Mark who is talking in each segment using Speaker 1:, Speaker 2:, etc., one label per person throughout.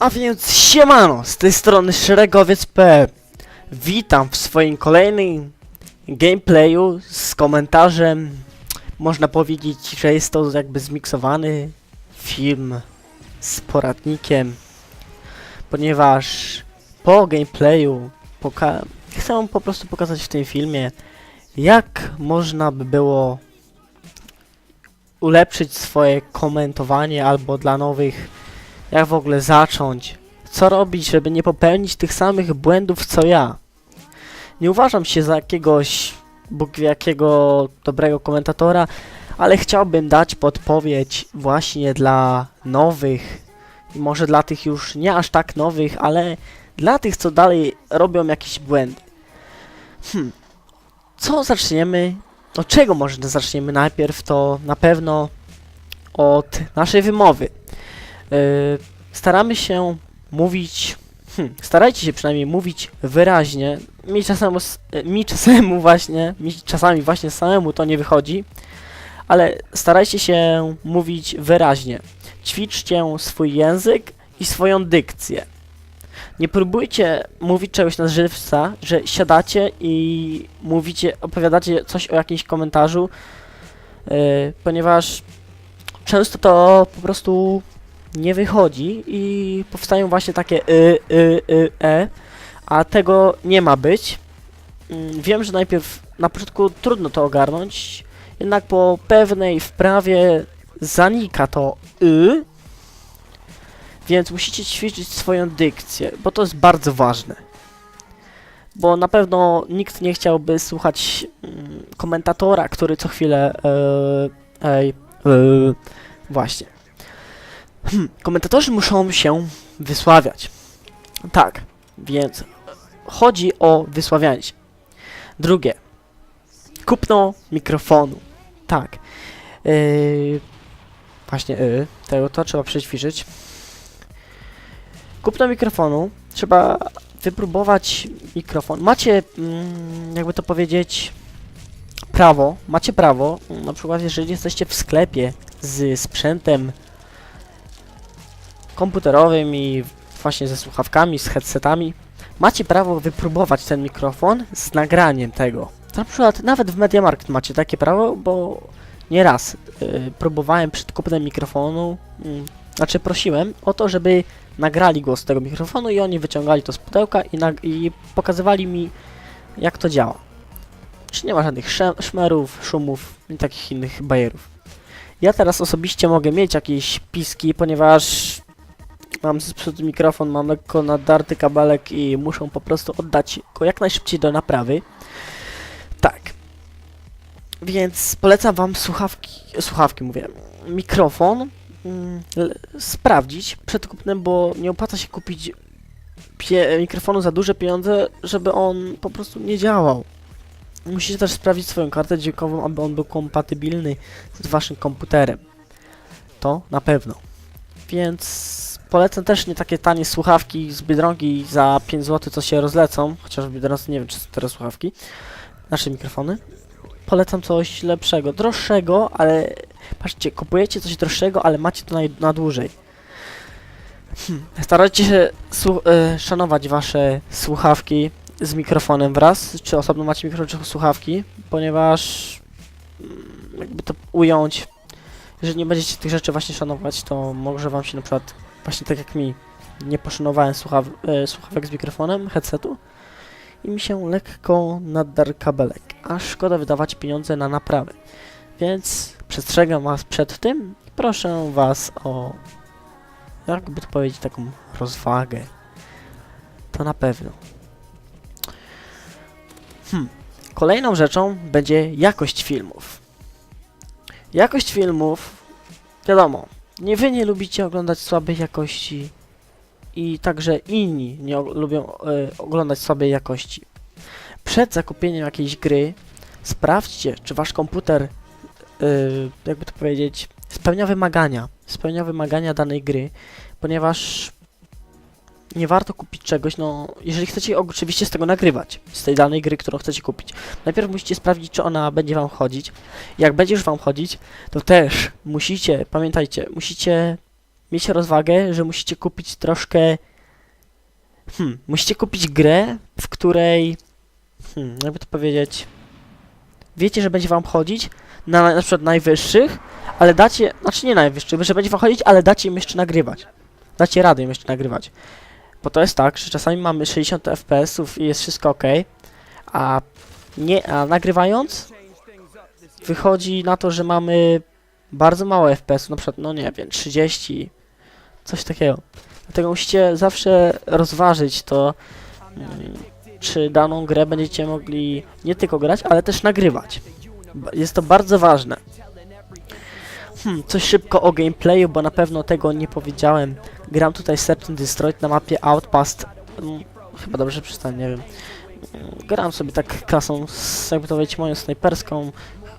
Speaker 1: A więc siemano, z tej strony Szeregowiec.pl Witam w swoim kolejnym gameplayu z komentarzem. Można powiedzieć, że jest to jakby zmiksowany film z poradnikiem Ponieważ po gameplayu poka chcę po prostu pokazać w tym filmie Jak można by było ulepszyć swoje komentowanie albo dla nowych jak w ogóle zacząć? Co robić, żeby nie popełnić tych samych błędów co ja? Nie uważam się za jakiegoś Bóg wie jakiego dobrego komentatora, ale chciałbym dać podpowiedź właśnie dla nowych, może dla tych już nie aż tak nowych, ale dla tych, co dalej robią jakieś błędy. Hmm. Co zaczniemy? Od czego może zaczniemy najpierw? To na pewno od naszej wymowy. Yy, staramy się mówić. Hmm, starajcie się przynajmniej mówić wyraźnie. Mi czasem, mi czasem właśnie, mi czasami właśnie samemu to nie wychodzi, ale starajcie się mówić wyraźnie. Ćwiczcie swój język i swoją dykcję. Nie próbujcie mówić czegoś na żywca, że siadacie i mówicie, opowiadacie coś o jakimś komentarzu, yy, ponieważ często to po prostu nie wychodzi i powstają właśnie takie y, y, y, e, a tego nie ma być. Mm, Wiem, że najpierw na początku trudno to ogarnąć, jednak po pewnej wprawie zanika to y, więc musicie ćwiczyć swoją dykcję, bo to jest bardzo ważne. Bo na pewno nikt nie chciałby słuchać mm, komentatora, który co chwilę e, ej, e, właśnie. Hmm, komentatorzy muszą się wysławiać. Tak, więc chodzi o wysławianie się. Drugie. Kupno mikrofonu. Tak. Yy, właśnie, yy, tego to trzeba przećwiczyć. Kupno mikrofonu. Trzeba wypróbować mikrofon. Macie, mm, jakby to powiedzieć, prawo. Macie prawo, na przykład jeżeli jesteście w sklepie z sprzętem komputerowym i właśnie ze słuchawkami, z headsetami, macie prawo wypróbować ten mikrofon z nagraniem tego. Na przykład nawet w MediaMarkt macie takie prawo, bo nieraz yy, próbowałem przed kupnem mikrofonu, yy, znaczy prosiłem o to, żeby nagrali głos tego mikrofonu i oni wyciągali to z pudełka i, i pokazywali mi jak to działa. Czy nie ma żadnych szmerów, szumów i takich innych bajerów. Ja teraz osobiście mogę mieć jakieś piski, ponieważ mam z przodu mikrofon, mam lekko nadarty kabelek i muszę po prostu oddać go jak najszybciej do naprawy. Tak. Więc polecam wam słuchawki, słuchawki mówię, mikrofon mm, sprawdzić przed kupnem, bo nie opłaca się kupić mikrofonu za duże pieniądze, żeby on po prostu nie działał. Musicie też sprawdzić swoją kartę dźwiękową, aby on był kompatybilny z waszym komputerem. To na pewno. Więc polecam też nie takie tanie słuchawki z Biedronki za 5 zł, co się rozlecą, chociaż w Biedronce nie wiem, czy są teraz słuchawki, nasze mikrofony. Polecam coś lepszego, droższego, ale patrzcie, kupujecie coś droższego, ale macie to na, na dłużej. Hmm. Starajcie się e, szanować wasze słuchawki z mikrofonem wraz, czy osobno macie mikrofon, czy słuchawki, ponieważ mm, jakby to ująć, jeżeli nie będziecie tych rzeczy właśnie szanować, to może wam się na przykład, właśnie tak jak mi, nie poszanowałem słuchaw e, słuchawek z mikrofonem, headsetu i mi się lekko nadarł kabelek, a szkoda wydawać pieniądze na naprawy. Więc przestrzegam was przed tym i proszę was o, jakby to powiedzieć, taką rozwagę. To na pewno. Hmm. Kolejną rzeczą będzie jakość filmów. Jakość filmów, wiadomo, nie wy nie lubicie oglądać słabej jakości i także inni nie lubią e, oglądać słabej jakości. Przed zakupieniem jakiejś gry sprawdźcie, czy wasz komputer, e, jakby to powiedzieć, spełnia wymagania, spełnia wymagania danej gry, ponieważ nie warto kupić czegoś, no, jeżeli chcecie oczywiście z tego nagrywać, z tej danej gry, którą chcecie kupić. Najpierw musicie sprawdzić, czy ona będzie wam chodzić. Jak będzie już wam chodzić, to też musicie, pamiętajcie, musicie mieć rozwagę, że musicie kupić troszkę. Hmm, musicie kupić grę, w której. Hmm, jakby to powiedzieć. Wiecie, że będzie wam chodzić na na przykład najwyższych, ale dacie. Znaczy nie najwyższych, że będzie wam chodzić, ale dacie im jeszcze nagrywać. Dacie radę im jeszcze nagrywać. Bo to jest tak, że czasami mamy 60 FPS-ów i jest wszystko ok, a nie, a nagrywając wychodzi na to, że mamy bardzo mało FPS-ów, na przykład, no nie wiem, 30, coś takiego. Dlatego musicie zawsze rozważyć to, mm, czy daną grę będziecie mogli nie tylko grać, ale też nagrywać. Jest to bardzo ważne. Hmm, coś szybko o gameplayu, bo na pewno tego nie powiedziałem. Gram tutaj Search and Destroy na mapie Outpost. Mm, chyba dobrze przeczytałem, nie wiem. Mm, Gram sobie tak klasą, z, jakby to powiedzieć, moją snajperską.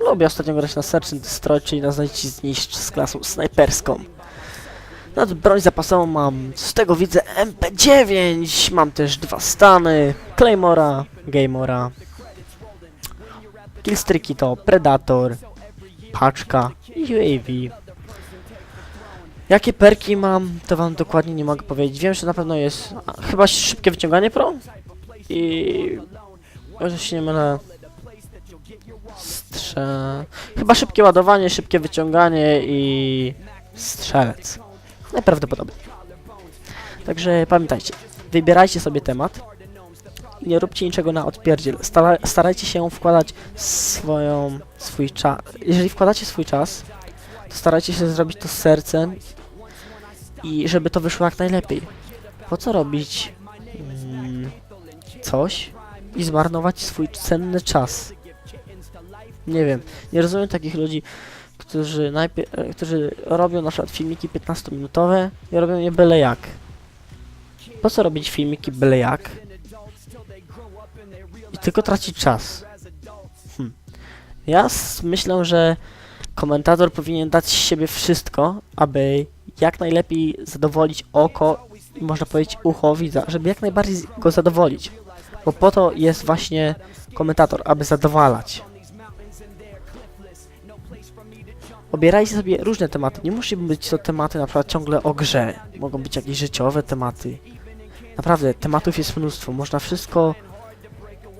Speaker 1: Lubię ostatnio grać na Search and Destroy, czyli na znajdź zniszcz z klasą snajperską. No to broń zapasową mam, z tego widzę MP9, mam też dwa stany, Claymora, Gamora. Killstreaki to Predator, Paczka i UAV. Jakie perki mam, to wam dokładnie nie mogę powiedzieć. Wiem, że na pewno jest a, chyba szybkie wyciąganie pro i może się nie mylę. Strze... Chyba szybkie ładowanie, szybkie wyciąganie i strzelec. Najprawdopodobniej. Także pamiętajcie, wybierajcie sobie temat. Nie róbcie niczego na odpierdziel. Stara, starajcie się wkładać swoją, swój czas. Jeżeli wkładacie swój czas, to starajcie się zrobić to z sercem i żeby to wyszło jak najlepiej. Po co robić mm, coś i zmarnować swój cenny czas? Nie wiem, nie rozumiem takich ludzi, którzy e, którzy robią na przykład filmiki 15-minutowe i robią je byle jak. Po co robić filmiki byle jak? Tylko tracić czas. Hm. Ja myślę, że komentator powinien dać z siebie wszystko, aby jak najlepiej zadowolić oko i można powiedzieć ucho widza, żeby jak najbardziej go zadowolić. Bo po to jest właśnie komentator, aby zadowalać. Obierajcie sobie różne tematy. Nie musi być to tematy na przykład ciągle o grze. Mogą być jakieś życiowe tematy. Naprawdę, tematów jest mnóstwo. Można wszystko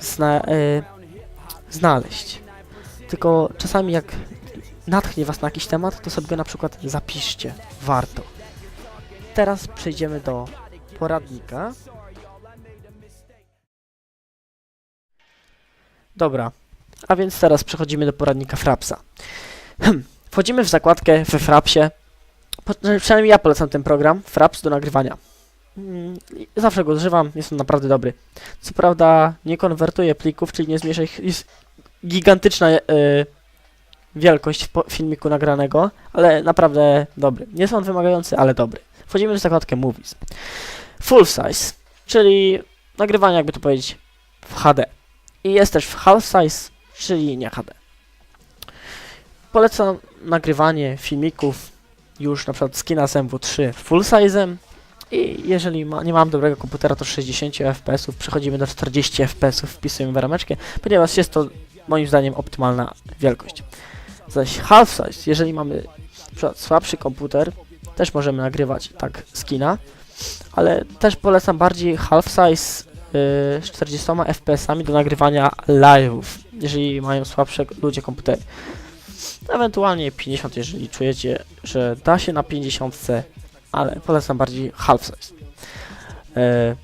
Speaker 1: zna e, znaleźć. Tylko czasami jak natchnie was na jakiś temat, to sobie go na przykład zapiszcie. Warto. Teraz przejdziemy do poradnika. Dobra. A więc teraz przechodzimy do poradnika Frapsa. Hmm. Wchodzimy w zakładkę we Frapsie. Przynajmniej ja polecam ten program, Fraps do nagrywania. Mm, Zawsze go używam, jest on naprawdę dobry. Co prawda nie konwertuje plików, czyli nie zmniejsza ich. Jest gigantyczna e, wielkość filmiku nagranego, ale naprawdę dobry. Nie jest on wymagający, ale dobry. Wchodzimy w zakładkę Movies. Full size, czyli nagrywanie, jakby to powiedzieć, w HD. I jest też w half size, czyli nie HD. Polecam nagrywanie filmików już na przykład skina z MW3 full size'em i jeżeli ma, nie mam dobrego komputera to 60 fps przechodzimy do 40 fps wpisujemy w rameczkę, ponieważ jest to moim zdaniem optymalna wielkość. Zaś half size, jeżeli mamy przykład słabszy komputer, też możemy nagrywać tak skina, ale też polecam bardziej half size yy, z 40 fps do nagrywania live'ów, jeżeli mają słabsze ludzie komputery. Ewentualnie 50, jeżeli czujecie, że da się na 50, ale polecam bardziej half size. E,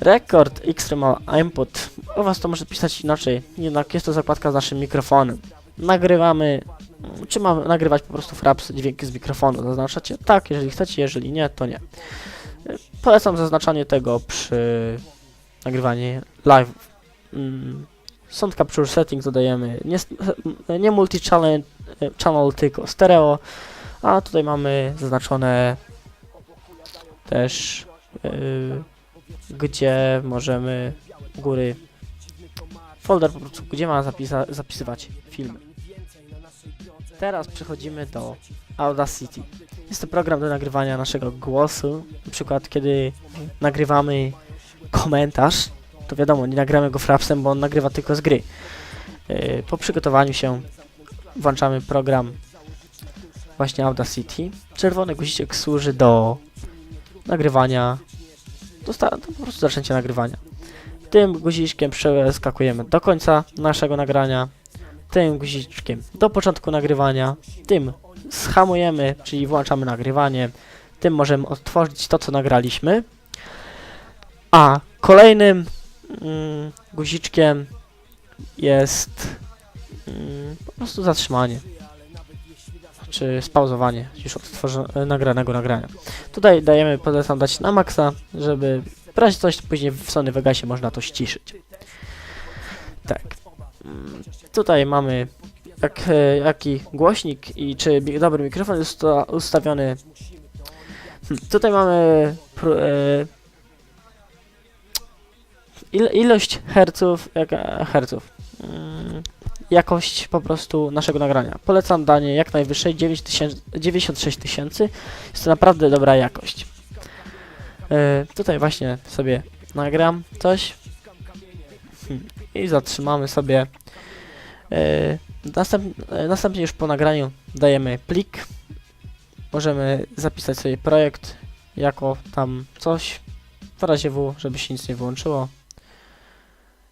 Speaker 1: Record Extremal Input. U was to może pisać inaczej, jednak jest to zakładka z naszym mikrofonem. Nagrywamy, mm, czy mamy nagrywać po prostu fraps dźwięki z mikrofonu. Zaznaczacie tak, jeżeli chcecie, jeżeli nie, to nie. E, Polecam zaznaczanie tego przy nagrywaniu live. Mm, Sound Capture Settings dodajemy nie, s- nie multi-channel, e, tylko stereo, a tutaj mamy zaznaczone też yy, gdzie możemy u góry folder po prostu, gdzie ma zapisa zapisywać filmy. Teraz przechodzimy do Audacity. Jest to program do nagrywania naszego głosu. Na przykład kiedy nagrywamy komentarz, to wiadomo, nie nagramy go frapsem, bo on nagrywa tylko z gry. Yy, po przygotowaniu się włączamy program właśnie Audacity. Czerwony guziczek służy do nagrywania, do po prostu zaczęcia nagrywania. Tym guziczkiem przeskakujemy do końca naszego nagrania, tym guziczkiem do początku nagrywania, tym schamujemy, czyli włączamy nagrywanie, tym możemy odtworzyć to, co nagraliśmy, a kolejnym mm, guziczkiem jest mm, po prostu zatrzymanie czy spauzowanie już odtworzonego nagranego nagrania. Tutaj dajemy, polecam dać na maksa, żeby w razie coś później w Sony Vegasie można to ściszyć. Tak. Mm, Tutaj mamy jak, e, jaki głośnik i czy dobry mikrofon jest usta ustawiony. Hmm, Tutaj mamy e, il ilość herców, jak, e, herców. Mm, jakość po prostu naszego nagrania. Polecam danie jak najwyższej 9000 96 tysięcy. Jest to naprawdę dobra jakość. E, tutaj właśnie sobie nagram coś Hmm, i zatrzymamy sobie. E, następ, e, następnie już po nagraniu dajemy plik. Możemy zapisać sobie projekt jako tam coś w razie W, żeby się nic nie wyłączyło.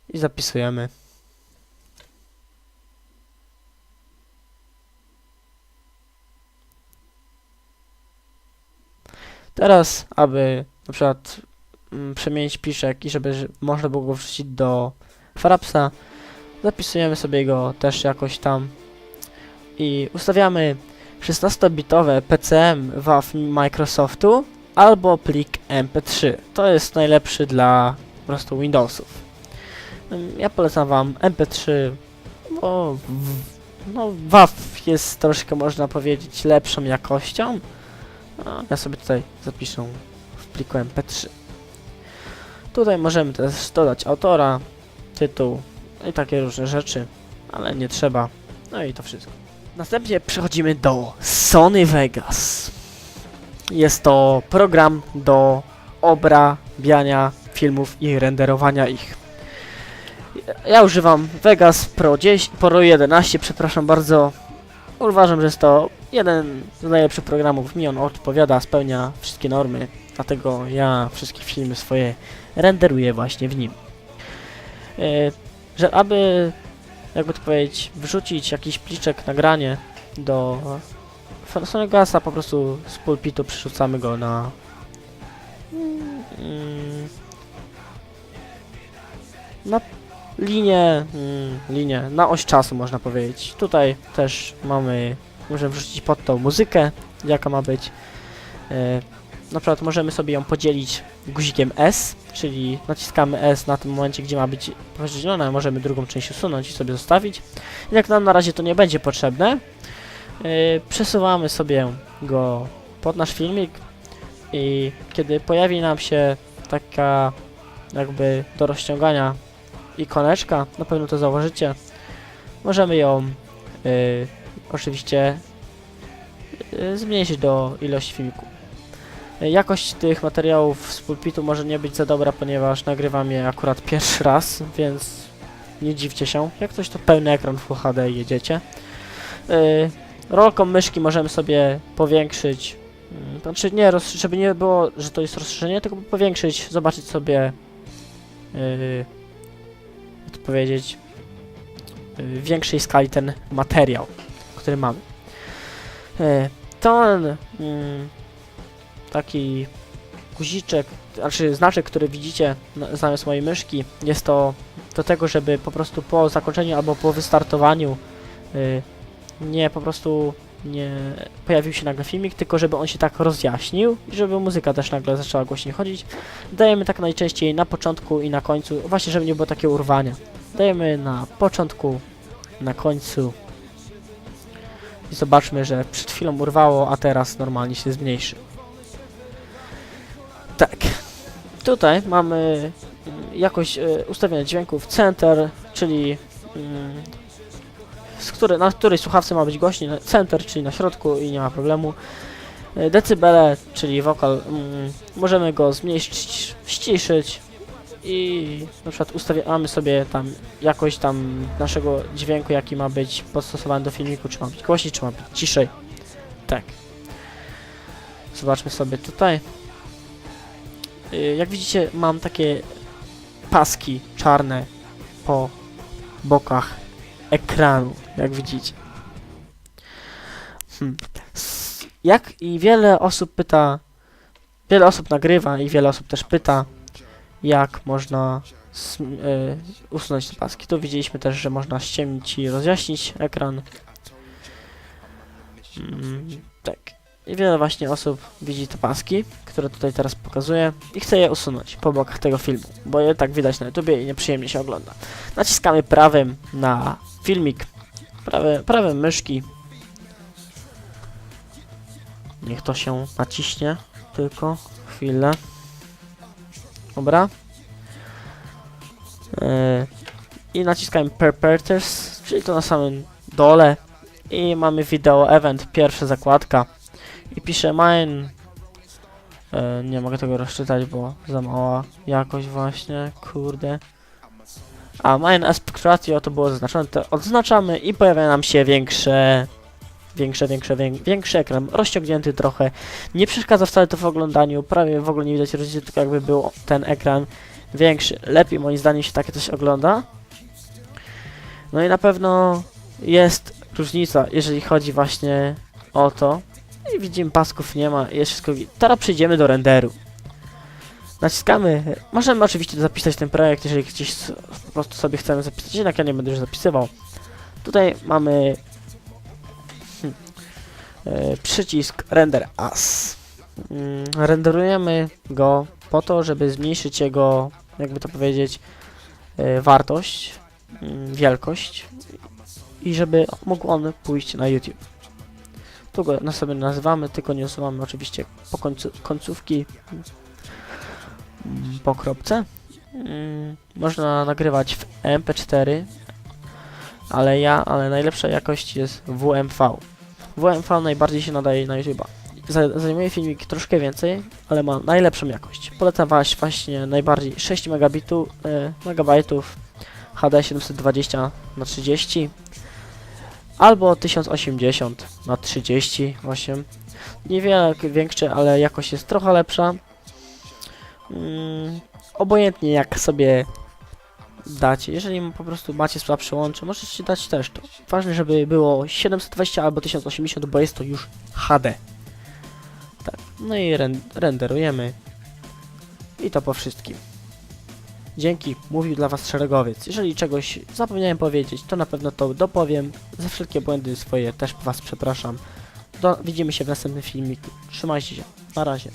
Speaker 1: I zapisujemy. Teraz, aby na przykład mm, przemienić piszek i żeby można było go wrzucić do Frapsa, zapisujemy sobie go też jakoś tam i ustawiamy 16-bitowe PCM WAV Microsoftu albo plik MP3. To jest najlepszy dla po prostu Windowsów. Ym, Ja polecam wam MP3, bo no WAV jest troszkę można powiedzieć lepszą jakością. A ja sobie tutaj zapiszę w pliku MP3. Tutaj możemy też dodać autora, tytuł i takie różne rzeczy, ale nie trzeba. No i to wszystko. Następnie przechodzimy do Sony Vegas. Jest to program do obrabiania filmów i renderowania ich. Ja używam Vegas Pro 10, Pro 11, przepraszam bardzo. Uważam, że jest to jeden z najlepszych programów. Mi on odpowiada, spełnia wszystkie normy, dlatego ja wszystkie filmy swoje renderuję właśnie w nim. E, że aby, jakby to powiedzieć, wrzucić jakiś pliczek, nagranie do Sony Gasa, po prostu z pulpitu przerzucamy go na mm, na linię, mm, linię, na oś czasu można powiedzieć. Tutaj też mamy, możemy wrzucić pod tą muzykę, jaka ma być. E, na przykład możemy sobie ją podzielić guzikiem S, czyli naciskamy S na tym momencie, gdzie ma być podzielona, możemy drugą część usunąć i sobie zostawić. Jak nam na razie to nie będzie potrzebne, yy, przesuwamy sobie go pod nasz filmik i kiedy pojawi nam się taka jakby do rozciągania ikoneczka, na pewno to zauważycie, możemy ją yy, oczywiście yy, zmniejszyć do ilości filmiku. Jakość tych materiałów z pulpitu może nie być za dobra, ponieważ nagrywam je akurat pierwszy raz, więc nie dziwcie się. Jak coś to pełny ekran Full HD i jedziecie. Yy, rolką myszki możemy sobie powiększyć, yy, znaczy nie, żeby nie było, że to jest rozszerzenie, tylko powiększyć, zobaczyć sobie, yy, to powiedzieć, yy, w większej skali ten materiał, który mamy. Yy, ten mm, taki guziczek, znaczy znaczek, który widzicie zamiast mojej myszki, jest to do tego, żeby po prostu po zakończeniu albo po wystartowaniu y, nie po prostu nie pojawił się nagle filmik, tylko żeby on się tak rozjaśnił i żeby muzyka też nagle zaczęła głośniej chodzić. Dajemy tak najczęściej na początku i na końcu, właśnie żeby nie było takie urwania. Dajemy na początku, na końcu i zobaczmy, że przed chwilą urwało, a teraz normalnie się zmniejszy. Tak. Tutaj mamy jakość e, ustawienia dźwięków center, czyli mm, z której, na której słuchawce ma być głośniej, center, czyli na środku i nie ma problemu. E, Decybele, czyli wokal, mm, możemy go zmniejszyć, ściszyć i na przykład ustawiamy sobie tam jakość tam naszego dźwięku, jaki ma być podstosowany do filmiku, czy ma być głośniej, czy ma być ciszej. Tak. Zobaczmy sobie tutaj. Y, Jak widzicie, mam takie paski czarne po bokach ekranu, jak widzicie. Hmm. Jak i wiele osób pyta, wiele osób nagrywa i wiele osób też pyta, jak można y, usunąć te paski. Tu widzieliśmy też, że można ściemnić i rozjaśnić ekran. Mm, tak. I wiele właśnie osób widzi te paski, które tutaj teraz pokazuję i chce je usunąć po bokach tego filmu, bo je tak widać na YouTubie i nieprzyjemnie się ogląda. Naciskamy prawym na filmik, prawe, prawym myszki. Niech to się naciśnie, tylko chwilę. Dobra. Yy, I naciskamy Preparators, czyli to na samym dole. I mamy wideo event, pierwsza zakładka. I pisze mine. E, nie mogę tego rozczytać, bo za mała jakość właśnie, kurde. A mine aspect ratio to było zaznaczone, to odznaczamy i pojawia nam się większe, większe, większe, wię- większy ekran, rozciągnięty trochę. Nie przeszkadza wcale to w oglądaniu, prawie w ogóle nie widać różnicy, tylko jakby był ten ekran większy. Lepiej moim zdaniem się takie coś ogląda. No i na pewno jest różnica, jeżeli chodzi właśnie o to. I widzimy pasków nie ma, jest wszystko. Teraz przejdziemy do renderu. Naciskamy. Możemy oczywiście zapisać ten projekt, jeżeli gdzieś po prostu sobie chcemy zapisać, jednak ja nie będę już zapisywał. Tutaj mamy hmm, e, przycisk Render As. Mm, renderujemy go po to, żeby zmniejszyć jego, jakby to powiedzieć, e, wartość, mm, wielkość i żeby mógł on pójść na YouTube. Tu go na sobie nazywamy, tylko nie usuwamy oczywiście po końcu, końcówki po kropce. Mm, Można nagrywać w MP4, ale ja, ale najlepsza jakość jest WMV. WMV najbardziej się nadaje na YouTube'a. Za- Zajmuje filmik troszkę więcej, ale ma najlepszą jakość. Polecam was właśnie najbardziej 6 megabitu, e, megabajtów HD 720 na 30 albo 1080 na 38 niewiele większe, ale jakość jest trochę lepsza mm, obojętnie jak sobie dacie, jeżeli po prostu macie słabsze łącze, możecie dać też to ważne, żeby było 720 albo 1080, bo jest to już HD tak, no i ren renderujemy i to po wszystkim Dzięki, mówił dla Was szeregowiec. Jeżeli czegoś zapomniałem powiedzieć, to na pewno to dopowiem. Za wszelkie błędy swoje też Was przepraszam. Do, widzimy się w następnym filmiku. Trzymajcie się. Na razie.